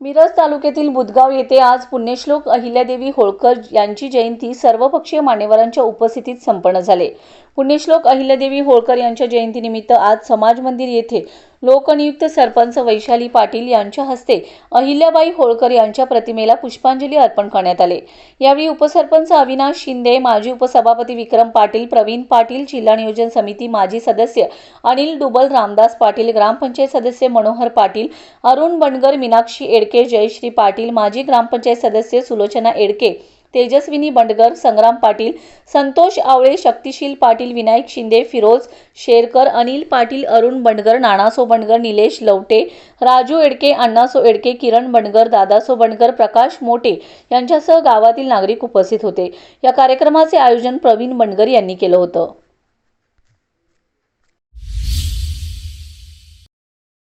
मिरज तालुक्यातील बुदगाव येथे आज पुण्यश्लोक अहिल्यादेवी होळकर यांची जयंती सर्वपक्षीय मान्यवरांच्या उपस्थितीत संपन्न झाले. पुण्यश्लोक अहिल्यादेवी होळकर यांच्या जयंतीनिमित्त आज समाज मंदिर येथे लोकनियुक्त सरपंच वैशाली पाटील यांच्या हस्ते अहिल्याबाई होळकर यांच्या प्रतिमेला पुष्पांजली अर्पण करण्यात आले. यावेळी उपसरपंच अविनाश शिंदे माजी उपसभापती विक्रम पाटील प्रवीण पाटील जिल्हा नियोजन समिती माजी सदस्य अनिल डुबल रामदास पाटील ग्रामपंचायत सदस्य मनोहर पाटील अरुण बनगर मीनाक्षी एडके जयश्री पाटील माजी ग्रामपंचायत सदस्य सुलोचना एडके तेजस्विनी बंडगर संग्राम पाटील संतोष आवळे शक्तिशील पाटील विनायक शिंदे फिरोज शेरकर अनिल पाटील अरुण बंडगर नानासो बंडगर निलेश लवटे राजू एडके अण्णासो एडके किरण बंडगर दादासो बंडगर प्रकाश मोटे यांच्यासह गावातील नागरिक उपस्थित होते. या कार्यक्रमाचे आयोजन प्रवीण बंडगर यांनी केलं होतं.